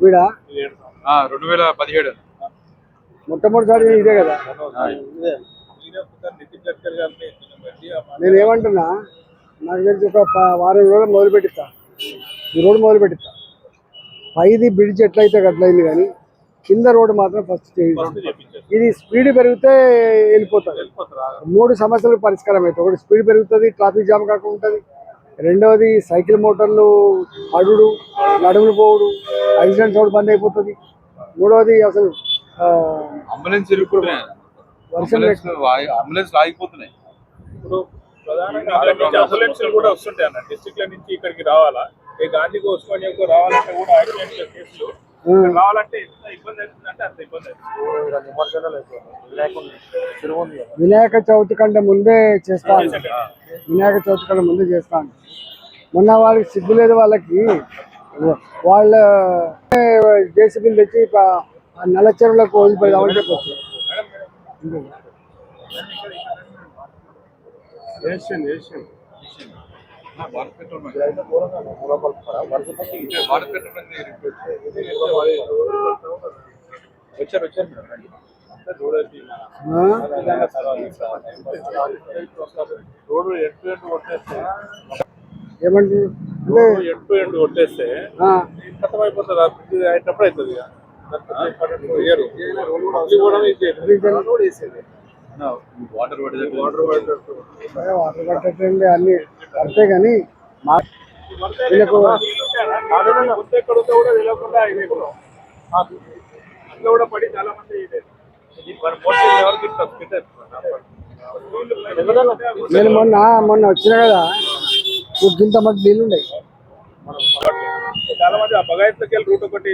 వీడ? ఏడు సంవత్సరాలు. రెండు వేల పదిహేడు. మొట్టమొదటిసారి ఇదే కదా? నేను ఏమంటున్నా నాకు తెలిసి ఒక వారం రోజులు మొదలు పెట్టిస్తా ఈ రోడ్డు మొదలు పెట్టిస్తా పైది బ్రిడ్జ్ ఎట్లయితే అట్లయింది కానీ కింద రోడ్డు మాత్రం ఫస్ట్ చేయాలి చేపించారు ఇది స్పీడ్ పెరిగితే వెళ్ళిపోతుంది వెళ్ళిపోతారా. మూడు సమస్యలకు పరిష్కారం అవుతాయి ఒకటి స్పీడ్ పెరుగుతుంది ట్రాఫిక్ జామ్ కాకుండా ఉంటుంది రెండవది సైకిల్ మోటార్లు అడుడు నడుములు పోవుడు యాక్సిడెంట్స్ కూడా బంద్ అయిపోతుంది. మూడవది అసలు అంబులెన్స్ అంబులెన్స్ అంబులెన్స్ ఆగిపోతున్నాయి ఇప్పుడు ప్రధానంగా అంబులెన్స్లు కూడా వస్తుంటాయి అన్న. డిస్ట్రిక్ట్ల నుంచి ఇక్కడికి రావాలా? ఈ గాంధీకి ఉస్మానియాకు రావాలంటే కూడా యాక్సిడెంట్ కేసులు ఇక్కడ రావాలంటే ఎంత ఇబ్బంది అవుతుందంటే అంత ఇబ్బంది అవుతుంది. వినాయక చవితి కంటే ముందే చేస్తాను వినాయక చవితి కంటే ముందే చేస్తాను మొన్న వాళ్ళకి సిగ్గు లేదు వాళ్ళకి. వాళ్ళ జేసీబీలు తెచ్చి నల్ల చెరువులకు వదిలిపోదామని చెప్పొచ్చు. భారత్ పెట్రోల్ భారత్ పెట్రోల్ వచ్చారు వచ్చారు? రోడ్డు కొట్టేస్తే రోడ్డు ఎంటు ఎంటు కొట్టేస్తే ఖతం అయిపోతుంది అయినప్పుడు అవుతుంది ఇక. ఇది కూడా వాటర్ వాటర్ వాటర్ అన్ని కానీ మా వీళ్ళకు కూడా పడి చాలా మంది. నేను మొన్న మొన్న వచ్చిన కదా ఇంత మంది నీళ్ళు ఉన్నాయి. చాలా మంది ఆ బగాయత్కి వెళ్ళి రూట్ ఒకటి